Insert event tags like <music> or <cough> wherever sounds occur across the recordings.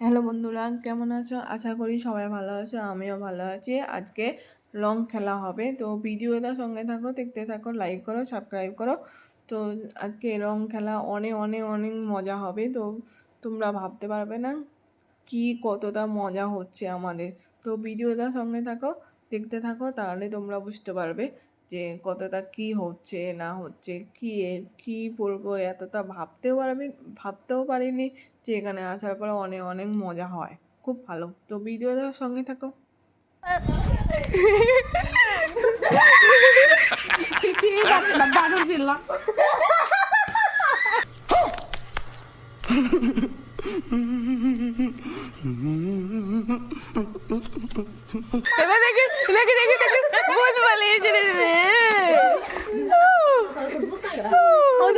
Hello বন্ধুরা, কেমন আছো? আশা করি সবাই ভালো আছো, আমিও ভালো আছি। আজকে লং খেলা হবে, তো ভিডিওটা সঙ্গে থাকো, দেখতে থাকো লাইক করো সাবস্ক্রাইব করো। তো আজকে রং খেলা, অনেক অনেক অনেক মজা হবে, তো তোমরা ভাবতে পারবে না কি কতটা মজা হচ্ছে আমাদের। তো ভিডিওটা সঙ্গে থাকো, দেখতে থাকো, তাহলে তোমরা বুঝতে পারবে যে কতটা কি হচ্ছে না হচ্ছে কি কি বলব এতটা ভাবতেও পারবি ভাবতেও পারিনি যে এখানে আসার পরে অনেক অনেক মজা হয়। খুব ভালো। তো ভিডিওটার সঙ্গে থাকো। দেখি <laughs> <laughs> দেখি দেখি দেখি ভূত পালিয়েছে রে বন্ধ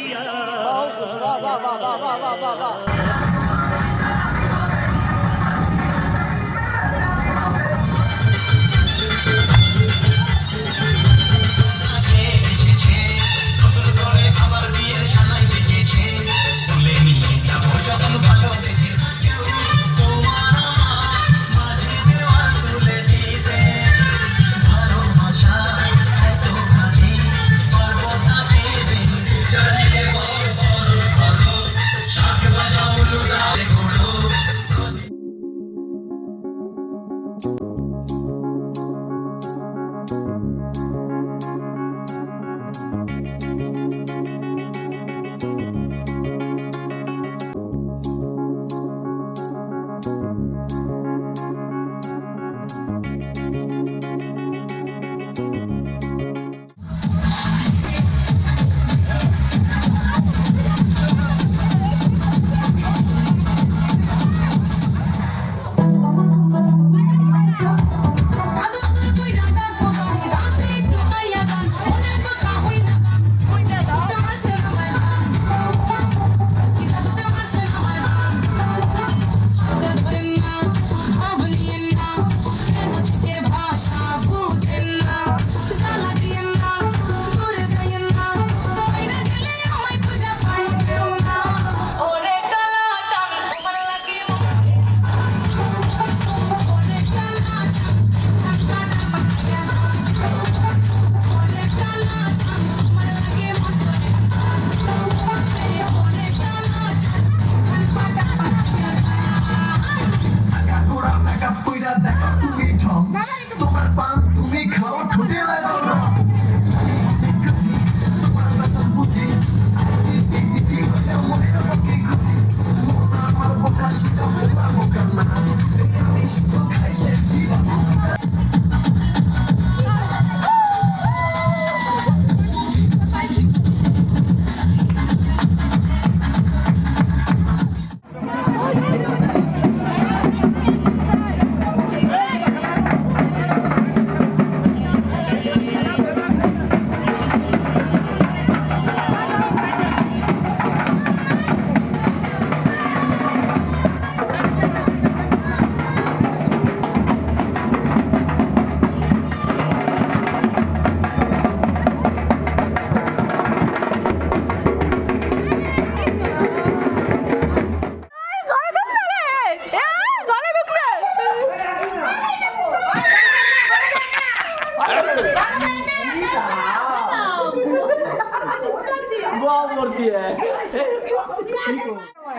Altos, vá, vá, vá, vá, vá, vá, vá.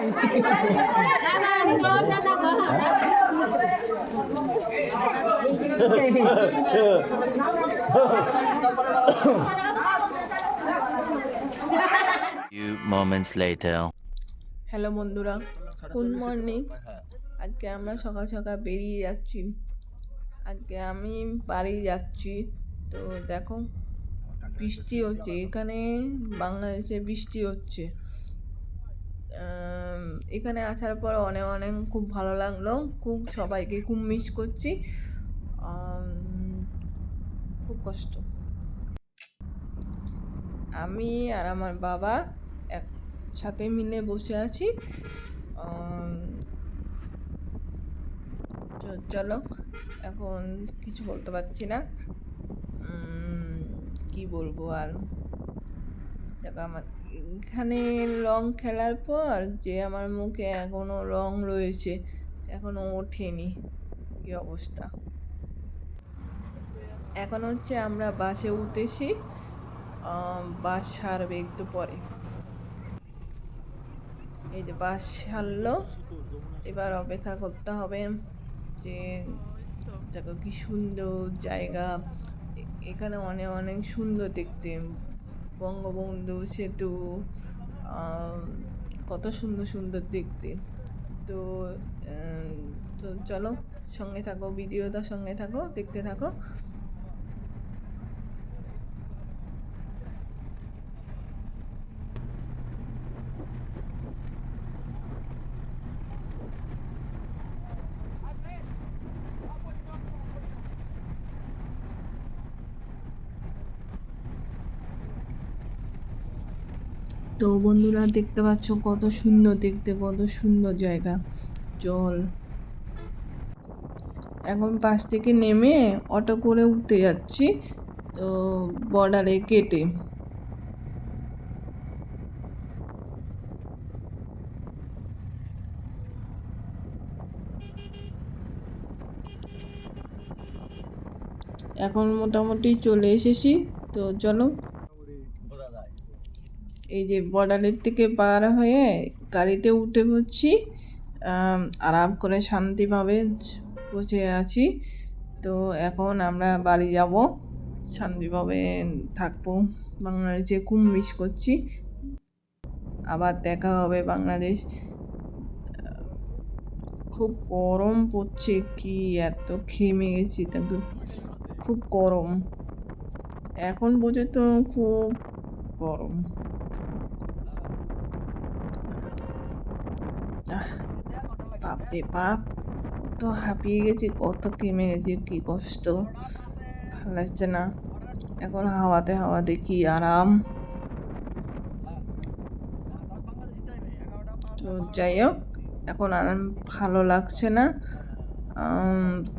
few moments later. Hello বন্ধুরা। গুড মর্নিং আজকে আমরা সকাল সকাল বেরিয়ে যাচ্ছি। আজকে আমি বাড়ি যাচ্ছি। তো দেখো, বৃষ্টি হচ্ছে। এখানে বাংলাদেশে বৃষ্টি হচ্ছে। আহ এখানে আসার পর অনেক অনেক খুব ভালো লাগল, খুব সবাইকে খুব মিস করছি। খুব কষ্ট। আমি আর আমার বাবা একসাথে মিলে বসে আছি। চলো, এখন কিছু বলতে পারছি না। কি বলব আর? দেখো আমার এখানে রং খেলার পর যে আমার মুখে এখনও রং রয়েছে, এখনও ওঠেনি। কি অবস্থা? এখন হচ্ছে আমরা বাসে উঠেছি বাস ছাড়বে একটু পরে। এই যে বাস ছাড়লো এবার অপেক্ষা করতে হবে যে দেখো কি সুন্দর জায়গা। এখানে অনেক অনেক সুন্দর দেখতে। বঙ্গবন্ধু সেতু কত সুন্দর সুন্দর দেখতে। তো তো চলো সঙ্গে থাকো, ভিডিওটা সঙ্গে থাকো, দেখতে থাকো। তো বন্ধুরা দেখতে পাচ্ছ কত সুন্দর দেখতে, কত সুন্দর জায়গা জল এখন বাস থেকে নেমে অটো করে উঠতে যাচ্ছি, তো বর্ডারে কেটে। এখন মোটামুটি চলে এসেছি, তো চলো এই যে বর্ডারের থেকে পার হয়ে গাড়িতে উঠে পড়ছি আরাম করে শান্তিভাবে বসে আছি। তো এখন আমরা বাড়ি যাব, শান্তিভাবে থাকব। বাংলাদেশে খুব মিস করছি। আবার দেখা হবে বাংলাদেশ। খুব গরম পড়ছে, কি এত ঘেমে গেছি। তাকে খুব গরম। এখন পর্যন্ত খুব গরম বাপরে বাপ কত হাঁপিয়ে গেছি কত কেমে গেছি কি কষ্ট ভালো লাগছে না এখন হাওয়াতে হাওয়াতে কি আরাম তো যাই হোক এখন আর ভালো লাগছে না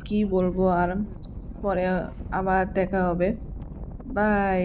কি বলব আর পরে আবার দেখা হবে বাই